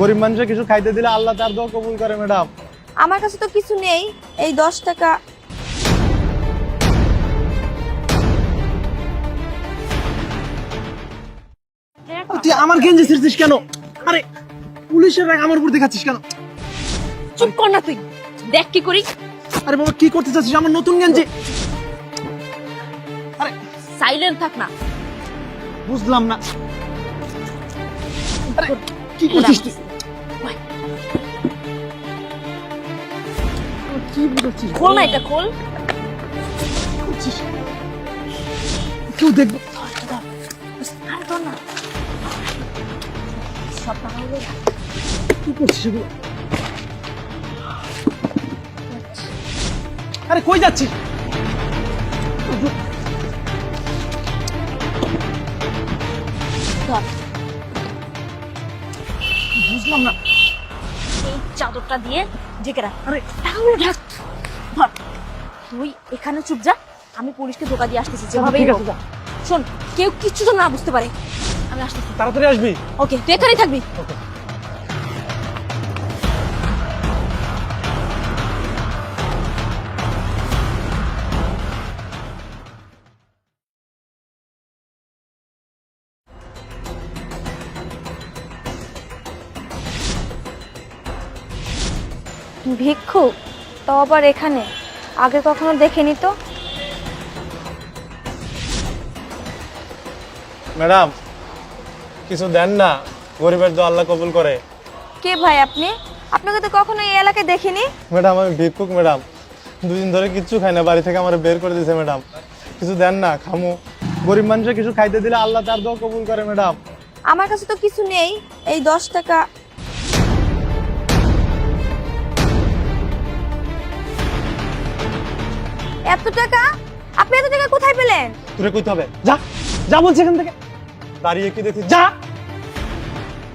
গরিব মানুষের কিছু খাইতে দিলে আল্লাহ তার দোয়া কবুল করে ম্যাডাম। আমার কাছে তো কিছু নেই। এই দশ টাকা। তুই আমার গেঞ্জি ছিড়ছিস কেন? আরে পুলিশের রাগ আমার উপর দেখাচ্ছিস কেন? চুপ কর না তুই। দেখ কি করি। আরে বাবা কি করতে চাচ্ছিস? আমার নতুন গেঞ্জি। আরে সাইলেন্ট থাক না। বুঝলাম না। আরে কি করছিস তুই? কি খোল না এটা খোল। কেউ দেখবে? আরে ধর না সব কি করছিস এগুলো? আরে কই যাচ্ছিস? ধর। বুঝলাম না। এই চাদরটা দিয়ে ঢেকে রাখ। আরে টাকাগুলো ঢাক ধর। তুই এখানে চুপ যা আমি পুলিশকে ধোকা দিয়ে আসতেছি যেভাবেই হোক। শোন কেউ কিচ্ছু তো না বুঝতে পারে। আমি আসতেছি। তাড়াতাড়ি আসবি? ওকে তুই এখানেই থাকবি। ভিক্ষু তো আবার এখানে? আগে কখনো দেখেনি তো। ম্যাডাম কিছু দেন না। গরিবের তো আল্লাহ কবুল করে। কে ভাই আপনি? আপনাকে তো কখনো এই এলাকায় দেখিনি? ম্যাডাম আমি ভিক্ষুক ম্যাডাম। দুদিন ধরে কিচ্ছু খাই না বাড়ি থেকে আমার বের করে দিয়েছে ম্যাডাম। কিছু দেন না খামু। গরিব মানুষের কিছু খাইতে দিলে আল্লাহ তার দোয়া কবুল করে ম্যাডাম। আমার কাছে তো কিছু নেই। এই দশ টাকা এত টাকা? আপনি এত টাকা কোথায় পেলেন? তোরে কইতে হবে। যা যা বলছি এখান থেকে। দাঁড়িয়ে কি দেখছিস যা।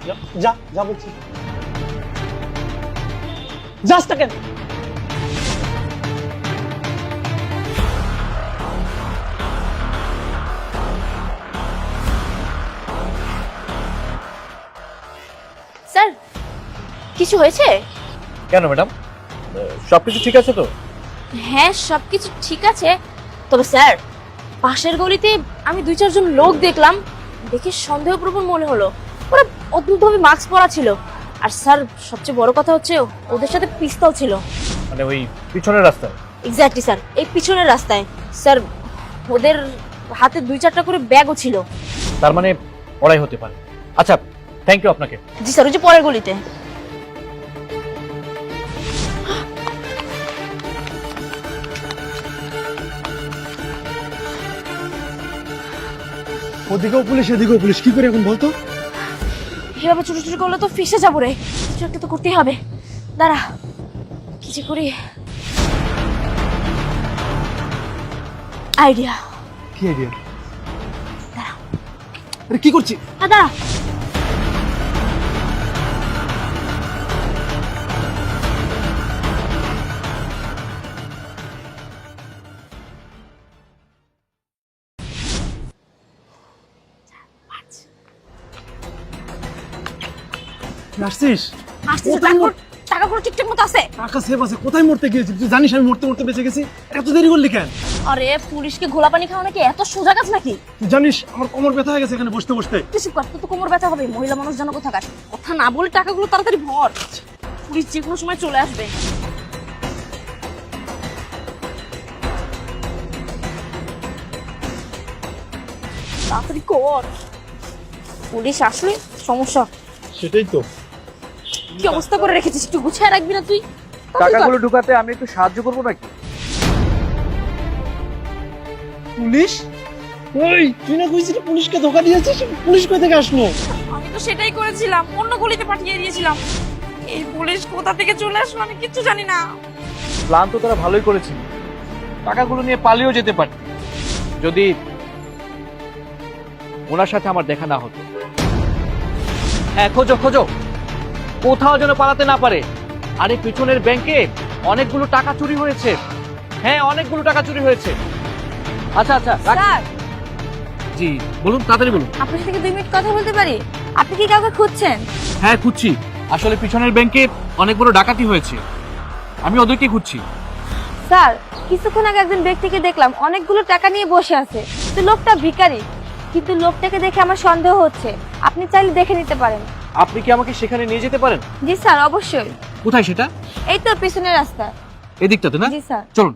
যা, যা যা বলছি। যাস না কেন স্যার কিছু হয়েছে? কেন ম্যাডাম? সবকিছু ঠিক আছে তো? হ্যাঁ সবকিছু ঠিক আছে। তবে স্যার পাশের গলিতে আমি দুই চারজন লোক দেখলাম দেখে সন্দেহপ্রবণ মনে হলো। ওরা অদ্ভুতভাবে মাস্ক পরা ছিল। আর স্যার সবচেয়ে বড় কথা হচ্ছে ওদের সাথে পিস্তল ছিল। মানে ওই পিছনের রাস্তায়? এক্স্যাক্টলি স্যার এই পিছনের রাস্তায়। স্যার ওদের হাতে দুই চারটা করে ব্যাগও ছিল। তার মানে ওরাই হতে পারে। আচ্ছা থ্যাংক ইউ আপনাকে। জি স্যার ওই যে পরের গলিতে। ওদিকেও পুলিশ এদিকেও পুলিশ। কি করে এখন বলতো? এভাবে ছোট ছুটি করলে তো ফিসে যাব রে। কিছু একটা তো করতেই হবে। দাঁড়া কি যে করি? আইডিয়া। কি আইডিয়া? আরে কি করছিস দাঁড়া। আসছিস? আসতেছে কোথায় টাকা টাকা ঠিকঠাক মতো আছে। টাকা সেভ আছে কোথায় মরতে তুই জানিস আমি মরতে মরতে বেঁচে গেছি? এত দেরি করলি কেন? আরে পুলিশকে ঘোলা পানি খাওয়া নাকি এত সোজা কাজ নাকি? তুই জানিস আমার কোমর ব্যথা হয়ে গেছে এখানে বসতে বসতে। তুই চুপ কর তোর তো কোমর ব্যথা হবে মহিলা মানুষ যেন কোথাকার। কথা না বলে টাকাগুলো তাড়াতাড়ি ভর। পুলিশ যে কোনো সময় চলে আসবে। তাড়াতাড়ি কর। পুলিশ আসলে সমস্যা। সেটাই তো। কি অবস্থা করে রেখেছিস? একটু গুছিয়ে রাখবি না তুই? টাকাগুলো ঢুকাতে আমি একটু সাহায্য করব নাকি? পুলিশ? ওই তুই না কইছিলি পুলিশকে ধোকা দিয়েছিস? পুলিশ কই থেকে আসলো? আমি তো সেটাই করেছিলাম অন্য গলিতে পাঠিয়ে দিয়েছিলাম। এই পুলিশ কোথা থেকে চলে আসলো আমি কিচ্ছু জানি না। প্ল্যান তো তারা ভালোই করেছিল। টাকাগুলো নিয়ে পালিয়েও যেতে পারত যদি ওনার সাথে আমার দেখা না হতো। হ্যাঁ খোঁজো খোঁজো। কোথাও যেন পালাতে না পারে। আরে পিছনের ব্যাংকে অনেকগুলো টাকা চুরি হয়েছে। হ্যাঁ অনেকগুলো টাকা চুরি হয়েছে। আচ্ছা আচ্ছা স্যার। জি বলুন তাড়াতাড়ি বলুন। আপনার সাথে দুই মিনিট কথা বলতে পারি? আপনি কি কাউকে খুঁজছেন? হ্যাঁ খুঁজছি। আসলে পিছনের ব্যাংকে অনেক বড় ডাকাতি হয়েছে। আমি ওদেরকে খুঁজছি। স্যার কিছুক্ষণ আগে একজন ব্যক্তিকে দেখলাম অনেকগুলো টাকা নিয়ে বসে আছে। তো লোকটা ভিখারি কিন্তু লোকটাকে দেখে আমার সন্দেহ হচ্ছে। আপনি চাইলে দেখে নিতে পারেন। আপনি কি আমাকে সেখানে নিয়ে যেতে পারেন? জি স্যার অবশ্যই। কোথায় সেটা? এই তো পিছনের রাস্তা। এদিকটাতে না? জি স্যার। চলুন।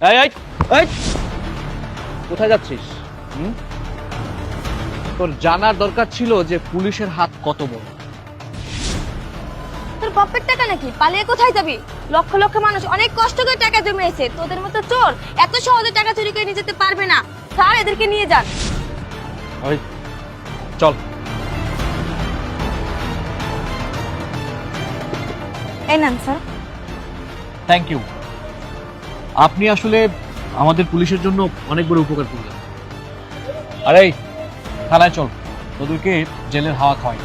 এই এই এই! কোথায় যাচ্ছিস? হুম? তোর জানার দরকার ছিল যে পুলিশের হাত কত বড়। তোর বাপের টাকা নাকি? পালিয়ে কোথায় যাবি? লক্ষ লক্ষ মানুষ অনেক কষ্ট করে টাকা জমিয়েছে। তোদের মতো চোর এত সহজে টাকা চুরি করে নিয়ে যেতে পারবে না। স্যার এদেরকে নিয়ে যান। ওই চল। এই নেন স্যার। থ্যাংক ইউ আপনি আসলে আমাদের পুলিশের জন্য অনেক বড় উপকার করলেন। আরে থানায় চল। তোদেরকে জেলের হাওয়া খাওয়াই।